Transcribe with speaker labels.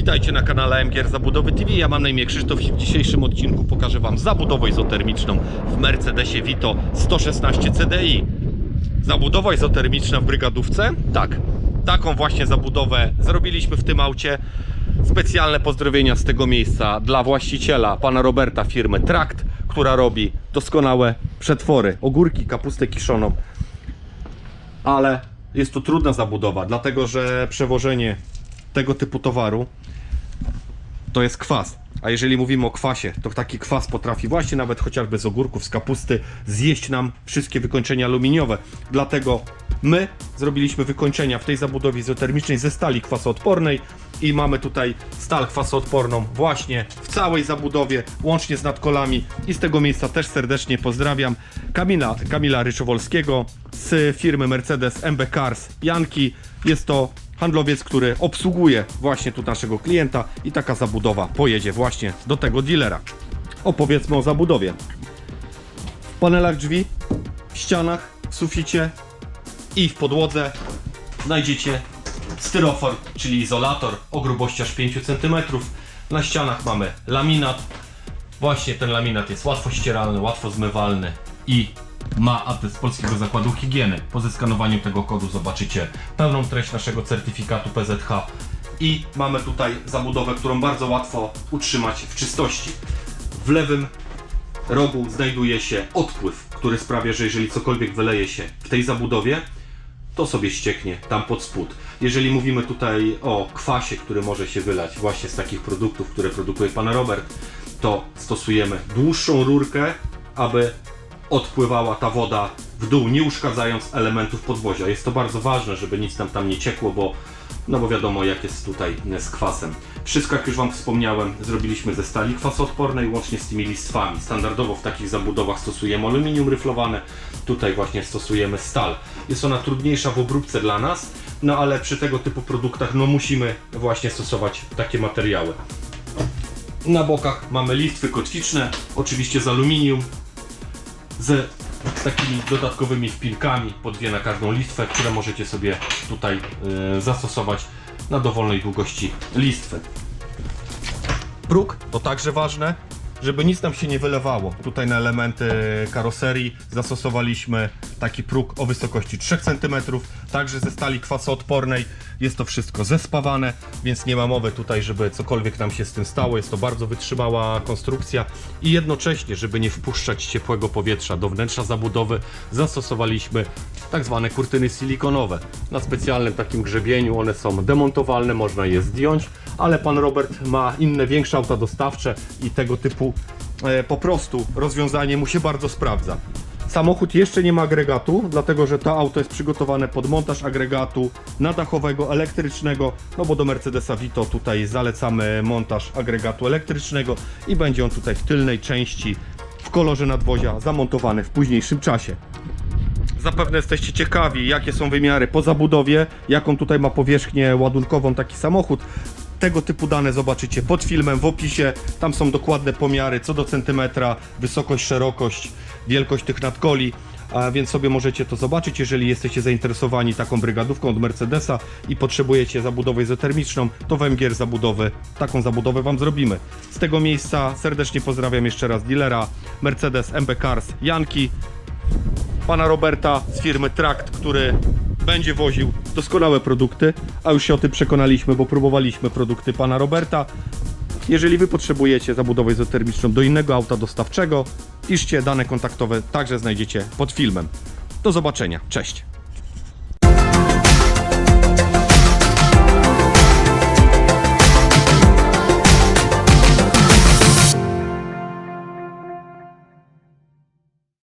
Speaker 1: Witajcie na kanale MGR Zabudowy TV. Ja mam na imię Krzysztof i w dzisiejszym odcinku pokażę Wam zabudowę izotermiczną w Mercedesie Vito 116 CDI. Zabudowa izotermiczna w brygadówce? Tak. Taką właśnie zabudowę zrobiliśmy w tym aucie. Specjalne pozdrowienia z tego miejsca dla właściciela, pana Roberta firmy Trakt, która robi doskonałe przetwory, ogórki, kapustę kiszoną. Ale jest to trudna zabudowa, dlatego że przewożenie tego typu towaru to jest kwas. A jeżeli mówimy o kwasie, to taki kwas potrafi właśnie nawet chociażby z ogórków, z kapusty zjeść nam wszystkie wykończenia aluminiowe. Dlatego my zrobiliśmy wykończenia w tej zabudowie izotermicznej ze stali kwasoodpornej i mamy tutaj stal kwasoodporną właśnie w całej zabudowie, łącznie z nadkolami i z tego miejsca też serdecznie pozdrawiam Kamila, Kamila Ryczowolskiego z firmy Mercedes MB Cars Janki. Jest to handlowiec, który obsługuje właśnie tu naszego klienta i taka zabudowa pojedzie właśnie do tego dealera. Opowiedzmy o zabudowie. W panelach drzwi, w ścianach, w suficie i w podłodze znajdziecie styrofor, czyli izolator o grubości aż 5 cm. Na ścianach mamy laminat. Właśnie ten laminat jest łatwo ścieralny, łatwo zmywalny i ma adres Polskiego Zakładu Higieny. Po zeskanowaniu tego kodu zobaczycie pełną treść naszego certyfikatu PZH i mamy tutaj zabudowę, którą bardzo łatwo utrzymać w czystości. W lewym rogu znajduje się odpływ, który sprawia, że jeżeli cokolwiek wyleje się w tej zabudowie, to sobie ścieknie tam pod spód. Jeżeli mówimy tutaj o kwasie, który może się wylać właśnie z takich produktów, które produkuje pan Robert, to stosujemy dłuższą rurkę, aby odpływała ta woda w dół, nie uszkadzając elementów podwozia. Jest to bardzo ważne, żeby nic nam tam nie ciekło, bo no bo wiadomo jak jest tutaj z kwasem. Wszystko jak już Wam wspomniałem zrobiliśmy ze stali kwasoodpornej łącznie z tymi listwami. Standardowo w takich zabudowach stosujemy aluminium ryflowane, tutaj właśnie stosujemy stal. Jest ona trudniejsza w obróbce dla nas, no ale przy tego typu produktach no musimy właśnie stosować takie materiały. Na bokach mamy listwy kotwiczne, oczywiście z aluminium, z takimi dodatkowymi wpilkami po dwie na każdą listwę, które możecie sobie tutaj y, zastosować na dowolnej długości listwy. Próg to także ważne, żeby nic nam się nie wylewało. Tutaj na elementy karoserii zastosowaliśmy taki próg o wysokości 3 cm, także ze stali kwasoodpornej. Jest to wszystko zespawane, więc nie ma mowy tutaj, żeby cokolwiek nam się z tym stało. Jest to bardzo wytrzymała konstrukcja i jednocześnie, żeby nie wpuszczać ciepłego powietrza do wnętrza zabudowy, zastosowaliśmy tak zwane kurtyny silikonowe. Na specjalnym takim grzebieniu one są demontowalne, można je zdjąć, ale pan Robert ma inne większe auta dostawcze i tego typu e, po prostu rozwiązanie mu się bardzo sprawdza. Samochód jeszcze nie ma agregatu, dlatego że to auto jest przygotowane pod montaż agregatu nadachowego, elektrycznego, no bo do Mercedesa Vito tutaj zalecamy montaż agregatu elektrycznego i będzie on tutaj w tylnej części w kolorze nadwozia zamontowany w późniejszym czasie. Zapewne jesteście ciekawi, jakie są wymiary po zabudowie, jaką tutaj ma powierzchnię ładunkową taki samochód. Tego typu dane zobaczycie pod filmem w opisie. Tam są dokładne pomiary co do centymetra, wysokość, szerokość, wielkość tych nadkoli. Więc sobie możecie to zobaczyć, jeżeli jesteście zainteresowani taką brygadówką od Mercedesa i potrzebujecie zabudowę izotermiczną, to w MGR zabudowy taką zabudowę Wam zrobimy. Z tego miejsca serdecznie pozdrawiam jeszcze raz dealera Mercedes MB Cars Janki pana Roberta z firmy Trakt, który będzie woził doskonałe produkty, a już się o tym przekonaliśmy, bo próbowaliśmy produkty pana Roberta. Jeżeli wy potrzebujecie zabudowę izotermiczną do innego auta dostawczego, piszcie dane kontaktowe, także znajdziecie pod filmem. Do zobaczenia, cześć!